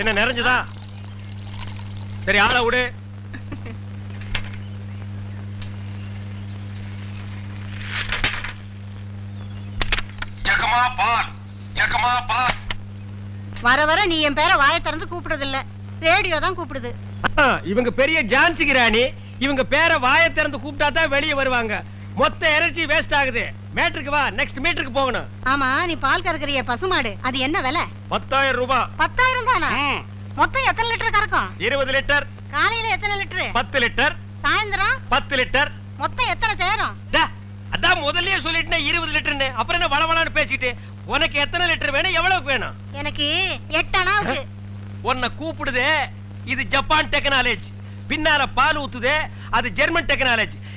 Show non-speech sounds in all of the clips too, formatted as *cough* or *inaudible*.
என்ன நிறைஞ்சுதா? சரி ஆளை விடு. வர வர நீ என் பேரை வாயை திறந்து கூப்பிடுறது இல்ல ரேடியோ தான் கூப்பிடுது. இவங்க பெரிய ஜான்சி ராணி இவங்க பேரை வாயை திறந்து கூப்பிட்டா தான் வெளியே வருவாங்க. மொத்த எனர்ஜி வேஸ்ட் ஆகுது. மேட்ருக்கு வா நெக்ஸ்ட் மீட்டருக்கு போகணும். ஆமா நீ பால் கறக்குறிய பசுமாடு. அது என்ன விலை? பத்தாயிரம் ரூபாய் பத்தாயிரம் தானா? மொத்தம் எத்தனை லிட்டர் கறக்கும்? இருபது லிட்டர். காலையில எத்தனை லிட்டரு? பத்து லிட்டர். சாயந்தரம்? பத்து லிட்டர். மொத்தம் எத்தனை சேரும்? அதான் முதல்லயே சொல்லிட்டேன் இருபது லிட்டர்னு அப்புறம் என்ன வளவளான்னு பேசிட்டு உனக்கு எத்தனை லிட்டர் வேணும் எவ்வளவுக்கு வேணும்? எனக்கு எட்டு அணாவுக்கு *laughs* உன்னை கூப்பிடுதே இது ஜப்பான் டெக்னாலஜி. பின்னால பால் ஊத்துதே அது ஜெர்மன் டெக்னாலஜி.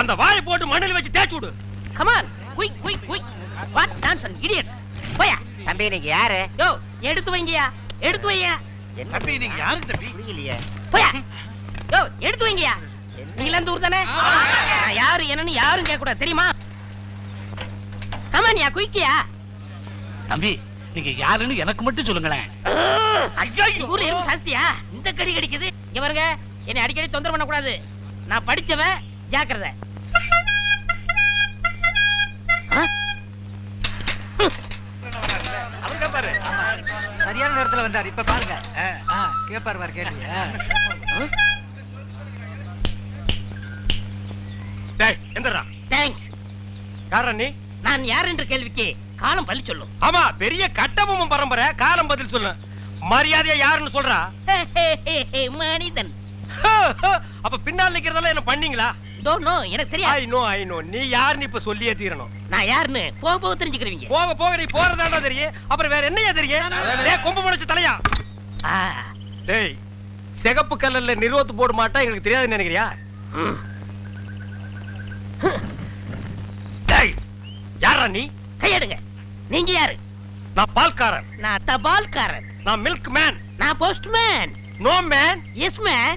அந்த வாயை போட்டு மண்ணில் வச்சு தேய்ச்சு விடு. Come on quick quick quick what nonsense idiot போயா. தம்பி நீங்க யாரு? யோ எடுத்து வைங்கயா. எடுத்து வையா. தம்பி நீங்க யாரு தம்பி? புரியலையே. போயா. யோ எடுத்து வைங்கயா. நீங்க இந்த ஊர் தானே? நான் யாரு என்னன்னு யாரும் கேட்க கூடாது தெரியுமா கமான்யா குயிக்கியா தம்பி நீங்க யாருன்னு எனக்கு மட்டும் சொல்லுங்களேன். ஊர்ல எறும்பு சாஸ்தியா இந்த கடி கடிக்குது. இங்க பாருங்க. என்னை அடிக்கடி தொந்தரவு பண்ண கூடாது நான் படிச்சவன் ஜாக்கிரதை. நேரத்துல வந்தார். இப்ப பாருங்க. கேப்பாரு பாரு கேள்வி. ஆ. டேய் எந்திரா தேங்க்ஸ் யாரா நீ? நான் யார் என்ற கேள்விக்கு காலம் பள்ளி சொல்லும். ஆமா பெரிய கட்டபொம்மன் பரம்பரை காலம் பதில் சொல்லு. மரியாதையா யாருன்னு சொல்றா? *laughs* மனிதன். அப்ப பின்னால் நிக்கிறதெல்லாம் என்ன பண்ணீங்களா? டோன்ட் நோ எனக்கு தெரியாது. ஐ நோ ஐ நோ நீ யாருன்னு இப்ப சொல்லியே தீரணும். நான் யாருன்னு? போக போக தெரிஞ்சுக்கிறீங்க போக போக நீ போறதாண்டா தெரியும் அப்புறம் வேற என்னையா தெரியும் டேய் கொம்பு முளைச்சு தலையா? ஆ, டேய் சிகப்பு கல்லல்ல நிறுவத்து போட மாட்டா எங்களுக்கு தெரியாதுன்னு நினைக்கிறியா. டேய் யாரா நீ? கையெடுங்க. நீங்க யாரு? நான் பால்காரன். நான் தபால்காரன். நான் மில்க் மேன் நான் postman no man yes man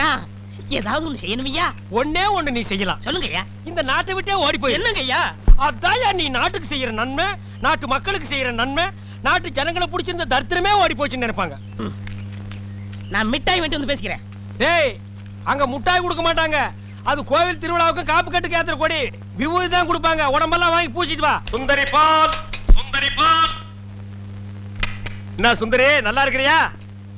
நான் ஏதாவது ஒண்ணு செய்யணுமையா ஒண்ணே ஒண்ணு நீ செய்யலாம். சொல்லுங்கய்யா இந்த நாட்டை விட்டே ஓடி போய் என்னங்கய்யா அதான்யா நீ நாட்டுக்கு செய்யற நன்மை நாட்டு மக்களுக்கு செய்யற நன்மை நாட்டு ஜனங்களை பிடிச்சிருந்த தரித்திரமே ஓடி போச்சுன்னு நினைப்பாங்க. நான் மிட்டாய் வந்து பேசிக்கிறேன். டேய் அங்க முட்டாய் கொடுக்க மாட்டாங்க. அது கோவில் திருவிழாவுக்கு காப்பு கட்டுக்கு ஏத்துற கொடி. விபூதி தான் கொடுப்பாங்க. உடம்பெல்லாம் வாங்கி பூச்சிட்டு வா. சுந்தரி பால் சுந்தரி பால். என்ன சுந்தரி நல்லா இருக்கிறியா?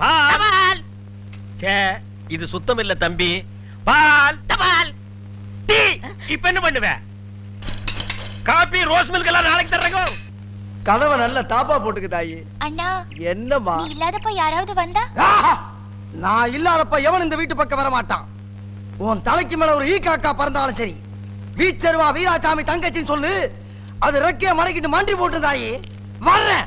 பால். தபால். ச்சே, இது சுத்தம் இல்ல தம்பி. பால். தபால். டீ. இப்ப என்ன பண்ணுவ? காபி ரோஸ் மில்க் எல்லாம் நாளைக்கு தர்றேங்க. கதவை நல்ல தாப்பா போட்டுக்கு தாயி. அண்ணா என்னம்மா? நீ இல்லாதப்ப யாராவது வந்தா? ஆஹா! நான் இல்லாதப்ப எவன் இந்த வீட்டு பக்கம் வர மாட்டான் உன் தலைக்கு மேல ஒரு ஈ காக்கா பறந்தாலும் சரி. வீச்சருவா வீராசாமி தங்கச்சின்னு சொல்லு. அது ரெக்கைய மலைக்கிட்டு மண்டி போட்டு தாயி. வர்றேன்.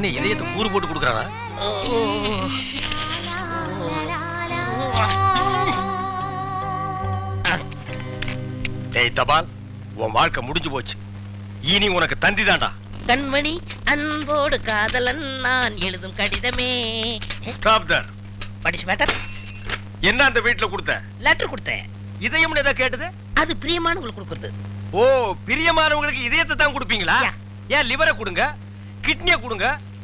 என்ன இதயத்தை கூறு போட்டு கொடுக்குறானா? டேய் தபால் உன் வாழ்க்கை முடிஞ்சு போச்சு. இனி உனக்கு தந்தி தான்டா. கண்மணி அன்போடு காதலன் நான் எழுதும் கடிதமே. ஸ்டாப் தர் படிச்சு மேட்டர் என்ன அந்த வீட்டுல கொடுத்த? லெட்டர் கொடுத்தேன் இதயம்னு ஏதோ கேட்டது? அது பிரியமானவங்களுக்கு கொடுக்குறது. ஓ பிரியமானவங்களுக்கு இதயத்தை தான் கொடுப்பீங்களா. ஏன் லிவரை கொடுங்க? கிட்னியை கொடுங்க?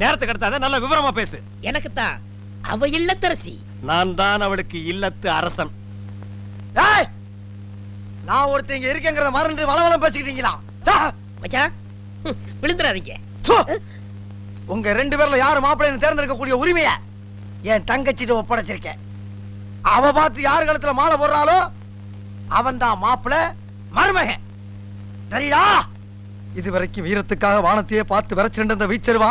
நேரத்துக்கு கடத்தாத நல்ல விவரமா பேசு. எனக்குத்தான். அவ இல்லத்தரசி. நான் தான் அவளுக்கு இல்லத்து அரசன். ஏய்! நான் ஒருத்தன் இங்க இருக்கேங்கிறத மறந்து வளவளம் பேசிக்கிட்டீங்களா. மச்சான். உங்க ரெண்டு பேர்ல யாரு மாப்பிள்ளைன்னு தேர்ந்தெடுக்கக்கூடிய உரிமைய என் தங்கச்சிட்ட ஒப்படைச்சிருக்கேன். அவ பார்த்து யார் கழுத்துல மாலை போடுறாளோ அவன் தான் மாப்பிள்ள மருமகன். சரியா? இது வரைக்கும் வீரத்துக்காக வானத்தையே பார்த்து விரைச்சிருந்த அந்த வீச்சருவா?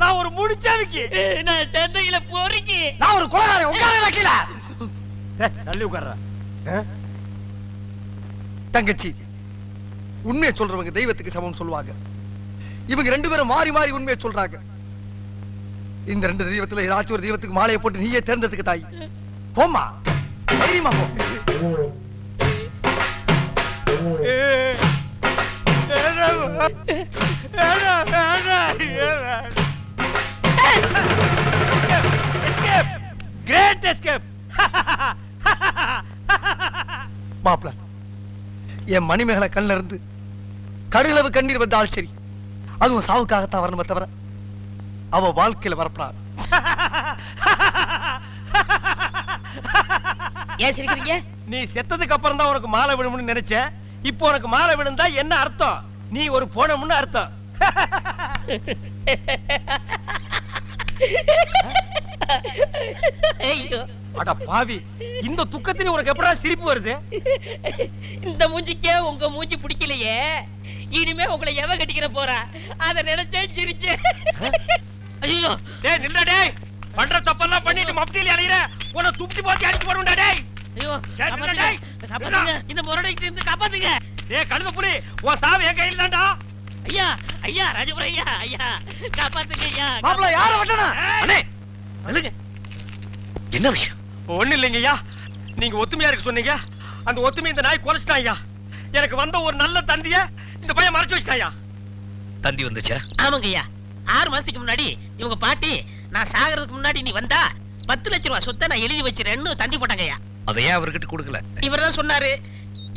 நான் ஒரு முடிச்சாவிக்கு நான் சென்னையில போறீங்க நான் ஒரு குலகாரன் உட்கார வைக்கல தள்ளி உட்கார்ற தங்கச்சி உண்மையை சொல்றவங்க தெய்வத்துக்கு சமம் சொல்லுவாங்க இவங்க ரெண்டு பேரும் மாறி மாறி உண்மையை சொல்றாங்க இந்த ரெண்டு தெய்வத்துல ஏதாச்சும் ஒரு தெய்வத்துக்கு மாலையை போட்டு நீயே தேர்ந்ததுக்கு தாய் போம்மா தைரியமா போ கிரேட் எஸ்கேப் *laughs* மாப்பிள என் மணிமேகலை கண்ணுல இருந்து கடுகளவு கண்ணீர் வந்தாலும் சரி அதுவும் சாவுக்காகத்தான் வரணுமே தவிர அவ வாழ்க்கையில வரப்படாது. *laughs* ஏன் சிரிக்கிறீங்க? நீ செத்ததுக்கு அப்புறம் தான் உனக்கு மாலை விழும்னு நினைச்சேன் இப்போ உனக்கு மாலை விழுந்தா என்ன அர்த்தம்? நீ ஒரு போனம்னு அர்த்தம். *laughs* ஐயோ. அட பாவி இந்த துக்கத்திலே உனக்கு எப்படா சிரிப்பு வருது? இந்த மூஞ்சிக்கே உங்க மூஞ்சி பிடிக்கலையே. இனிமே உங்களை எவ கட்டிக்கிற போறா? அத நினைச்சே சிரிச்சேன். ஐயோ டேய் நில்ல டேய். பண்ற தப்பெல்லாம் பண்ணிட்டு மப்டியில அலையற உன்னை துப்பி போட்டு அடிச்சு போடுடா டேய். ஐயோ டேய், இந்த முரடைக்கு இருந்து காப்பாத்துங்க. டேய் கழுத புலி உன் சாவு என் கையில தான்டா. ஐயா ஐயா ராஜபுரம் ஐயா ஐயா. காப்பாத்துங்க ஐயா மாப்பிள்ள யார வட்டனா அண்ணே என்ன விஷயம்? ஒண்ணு இல்லைங்க ஐயா. நீங்க ஒத்துமையா இருக்க சொன்னீங்க. அந்த ஒத்துமை இந்த நாய் குலைச்சிட்டான் ஐயா. எனக்கு வந்த ஒரு நல்ல தந்திய இந்த பையன் மறைச்சு வச்சிட்டான் ஐயா. தந்தி வந்துச்சா? ஆமாங்க ஐயா. ஆறு மாசத்துக்கு முன்னாடி இவங்க பாட்டி நான் சாகிறதுக்கு முன்னாடி நீ வந்தா பத்து லட்ச ரூபாய் சொத்தை நான் எழுதி வச்சிருன்னு தந்தி போட்டாங்க ஐயா. அதை ஏன் அவர்கிட்ட கொடுக்கல? இவர் தான் சொன்னாரு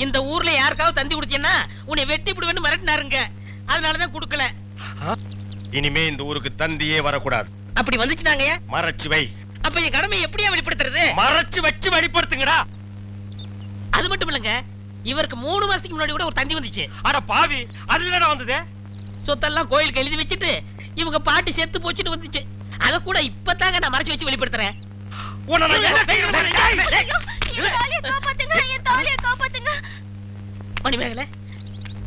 இந்த ஊர்ல யாருக்காவது தந்தி கொடுத்தீங்கன்னா உன்னை வெட்டி விடுவேன்னு மிரட்டினாருங்க. அதனாலதான் கொடுக்கல. இனிமே இந்த ஊருக்கு தந்தியே வரக்கூடாது. அப்படி வந்துச்சுனாங்க மறைச்சு வை. அப்ப என் கடமை எப்படியா வெளிப்படுத்துறது? மறைச்சு வச்சு வெளிப்படுத்துங்கடா. அது மட்டும் இல்லங்க இவருக்கு மூணு மாசத்துக்கு முன்னாடி கூட ஒரு தந்தி வந்துச்சு. அட பாவி அது என்னடா வந்தது? சொத்தெல்லாம் கோயிலுக்கு எழுதி வச்சுட்டு இவங்க பாட்டி செத்து போச்சுட்டு வந்துச்சு. அத கூட இப்பதாங்க நான் மறைச்சு வச்சு வெளிப்படுத்துறேன். மணிமேகலை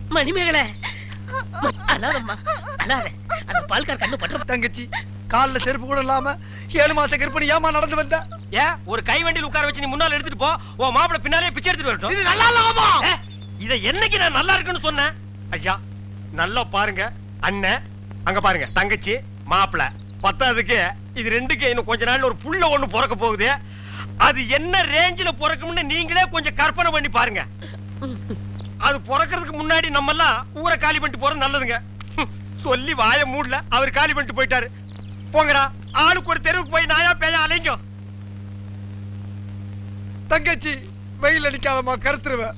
மணிமேகலை. ம- அழாதம்மா அழாத. அந்த பால்கார் கண்ணு பற்ற தங்கச்சி. கால்ல செருப்பு கூட இல்லாம ஏழு மாச கர்ப்பிணி ஏமா நடந்து வந்த? ஏன் ஒரு கை வண்டியில் உட்கார வச்சு நீ முன்னால எடுத்துட்டு போ. உன் மாப்பிள பின்னாலே பிச்சை எடுத்துட்டு வரட்டும். இது நல்லா இல்லாமா? இத என்னைக்கு நான் நல்லா இருக்குன்னு சொன்னேன்? ஐயா நல்லா பாருங்க. அண்ணன் அங்க பாருங்க. தங்கச்சி மாப்பிள. பத்தாவதுக்கு இது ரெண்டுக்கு இன்னும் கொஞ்ச நாள்ல ஒரு புள்ள ஒண்ணு பிறக்க போகுது. அது என்ன ரேஞ்சில பிறக்கும்னு நீங்களே கொஞ்சம் கற்பனை பண்ணி பாருங்க. அது பிறக்கிறதுக்கு முன்னாடி நம்ம எல்லாம் ஊரை காலி பண்ணிட்டு போறது நல்லதுங்க. சொல்லி வாய மூடல. அவர் காலி பண்ணிட்டு போயிட்டாரு. போங்கடா. ஆளுக்கு ஒரு தெருவுக்கு போய் நாயா பேய அலைங்க. தங்கச்சி வெயில் அடிக்காதமா கருத்துருவேன்